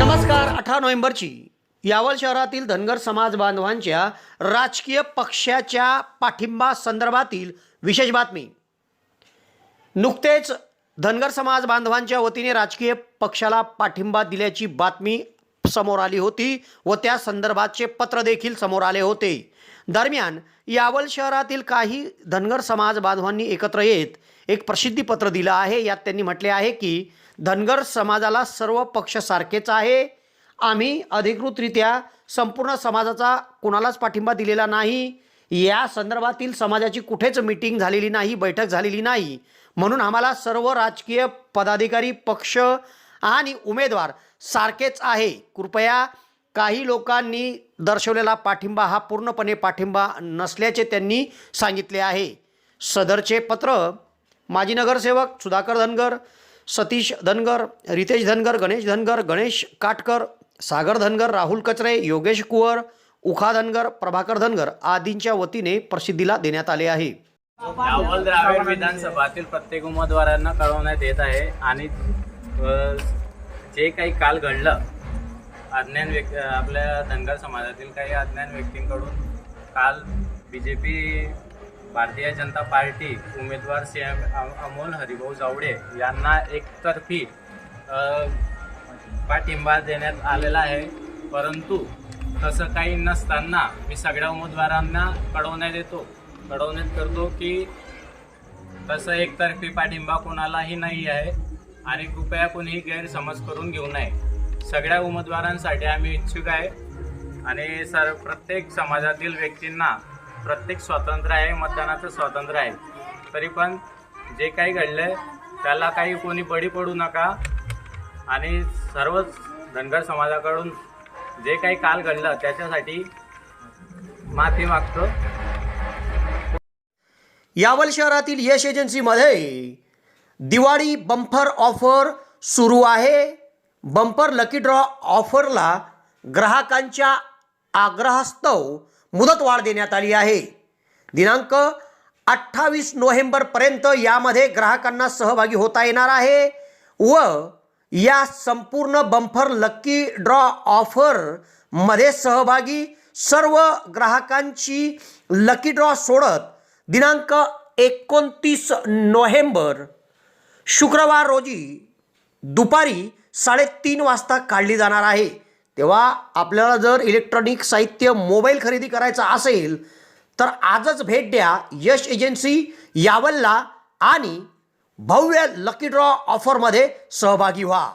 नमस्कार अठरा नोव्हेंबरची. यावल शहरातील धनगर समाज बांधवांच्या राजकीय पक्षाच्या पाठिंबा संदर्भातील विशेष बातमी. नुकतेच धनगर समाज बांधवांच्या वतीने राजकीय पक्षाला पाठिंबा दिल्याची बातमी समोर आली होती व त्या संदर्भातचे पत्र देखील समोर आले होते. दरम्यान यावल शहरातील काही धनगर समाज बांधवांनी एकत्र येत एक प्रसिद्धीपत्र दिलं आहे. यात त्यांनी म्हटले आहे की धनगर समाजाला सर्व पक्ष सारखेच आहे. आम्ही अधिकृतरित्या संपूर्ण समाजाचा कुणालाच पाठिंबा दिलेला नाही. या संदर्भातील समाजाची कुठेच मीटिंग झालेली नाही बैठक झालेली नाही. म्हणून आम्हाला सर्व राजकीय पदाधिकारी पक्ष आणि उमेदवार सारखेच आहे. कृपया काही लोकांनी दर्शवलेला पाठिंबा हा पूर्णपणे पाठिंबा नसल्याचे त्यांनी सांगितले आहे. सदरचे पत्र माजी नगरसेवक सुधाकर धनगर सतीश धनगर रितेश धनगर गणेश धनगर गणेश काटकर सागर धनगर राहुल कचरे योगेश कुवर उखा धनगर प्रभाकर धनगर आदींच्या वतीने प्रसिद्धीला देण्यात आले आहे. द्राविड विधानसभातील प्रत्येक उमेदवारांना कळवण्यात येत आहे आणि जे काही काल घडलं अज्ञान व्यक्ती आपल्या धनगर समाजातील काही अज्ञान व्यक्तींकडून काल B J P Bharatiya Janata party उमेदवार सी एम अमोल हरिभाऊ जावडे यांना एकतर्फी पाठिंबा देण्यात आलेला आहे. परंतु तसं काही नसताना मी सगळ्या उमेदवारांना कळवण्यात येतो कळवण्यात करतो की तसं एकतर्फी पाठिंबा कोणालाही नाही आहे आणि कृपया कोणीही गैरसमज करून घेऊ नये. सगळ्या उमेदवारांसाठी आम्ही इच्छुक आहे. आणि सर प्रत्येक समाजातील व्यक्तींना प्रत्येक स्वातंत्र्य आहे मतदानाचं स्वातंत्र्य आहे. तरी पण जे काही घडलंय त्याला काही कोणी बळी पडू नका. आणि सर्व धनगर समाजाकडून जे काही काल घडलं त्याच्यासाठी माफी मागतो. यावल शहरातील यश एजन्सीमध्ये दिवाळी बंफर ऑफर सुरू आहे. बंपर लकी ड्रॉ ऑफरला ग्राहकांच्या आग्रहास्तव मुदतवाढ देण्यात आली आहे. दिनांक अठ्ठावीस नोव्हेंबरपर्यंत यामध्ये ग्राहकांना सहभागी होता येणार आहे व या संपूर्ण बंपर लक्की ड्रॉ ऑफरमध्ये सहभागी सर्व ग्राहकांची लकी ड्रॉ सोडत दिनांक एकोणतीस नोव्हेंबर शुक्रवार रोजी दुपारी साडेतीन वाजता काढली जाणार आहे. तेव्हा आपल्याला जर इलेक्ट्रॉनिक साहित्य मोबाईल खरेदी करायचा असेल तर आजच भेट द्या यश एजन्सी यावलला आणि भव्य लकी ड्रॉ ऑफरमध्ये सहभागी व्हा.